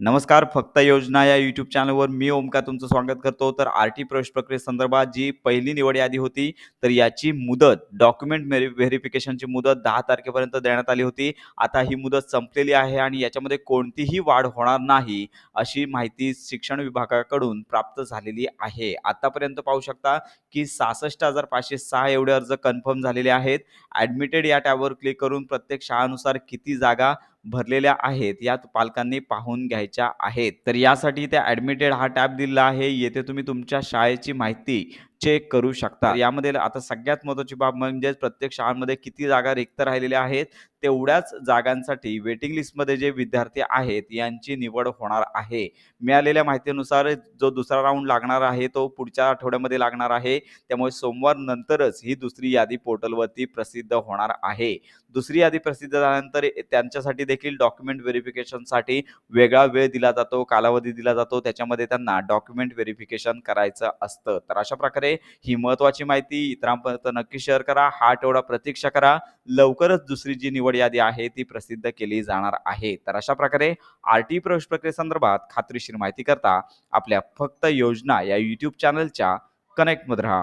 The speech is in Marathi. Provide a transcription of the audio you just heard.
नमस्कार फक्त योजना या यूट्यूब चॅनलवर मी ओमकार तुमचं स्वागत करतो. तर आर टी प्रवेश प्रक्रियेसंदर्भात जी पहिली निवड यादी होती तर याची मुदत डॉक्युमेंट व्हेरिफिकेशनची मुदत दहा तारखेपर्यंत देण्यात आली होती. आता ही मुदत संपलेली आहे आणि याच्यामध्ये कोणतीही वाढ होणार नाही अशी माहिती शिक्षण विभागाकडून प्राप्त झालेली आहे. आतापर्यंत पाहू शकता की सहासष्ट हजार पाचशे सहा एवढे अर्ज कन्फर्म झालेले आहेत. ॲडमिटेड या टॅबवर क्लिक करून प्रत्येक शाळानुसार किती जागा भरलेल्या आहेत यात पालकांनी पाहून घ्यायच्या आहेत. तर यासाठी त्या ॲडमिटेड हा टॅब दिलेला आहे. येथे तुम्ही तुमच्या शाळेची माहिती चेक करू शकता. यामध्ये आता सगळ्यात महत्त्वाची बाब म्हणजे प्रत्येक शाळांमध्ये किती जागा रिक्त राहिलेल्या आहेत तेवढ्याच जागांसाठी वेटिंग लिस्टमध्ये जे विद्यार्थी आहेत यांची निवड होणार आहे. मिळालेल्या माहितीनुसार जो दुसरा राऊंड लागणार आहे तो पुढच्या आठवड्यामध्ये लागणार आहे. त्यामुळे सोमवार नंतरच ही दुसरी यादी पोर्टलवरती प्रसिद्ध होणार आहे. दुसरी यादी प्रसिद्ध झाल्यानंतर त्यांच्यासाठी देखील डॉक्युमेंट व्हेरिफिकेशनसाठी वेगळा वेळ दिला जातो कालावधी दिला जातो. त्याच्यामध्ये त्यांना डॉक्युमेंट व्हेरिफिकेशन करायचं असतं. तर अशा प्रकारे ही महत्वाची माहिती इतरांपर्यंत नक्की शेअर करा. हा आठवडा प्रतीक्षा करा. लवकरच दुसरी जी निवड यादी आहे ती प्रसिद्ध केली जाणार आहे. तर अशा प्रकारे आर टी प्रवेश प्रक्रियेसंदर्भात खात्रीशीर माहिती करता आपल्या फक्त योजना या युट्यूब चॅनलच्या कनेक्टमध्ये राहा.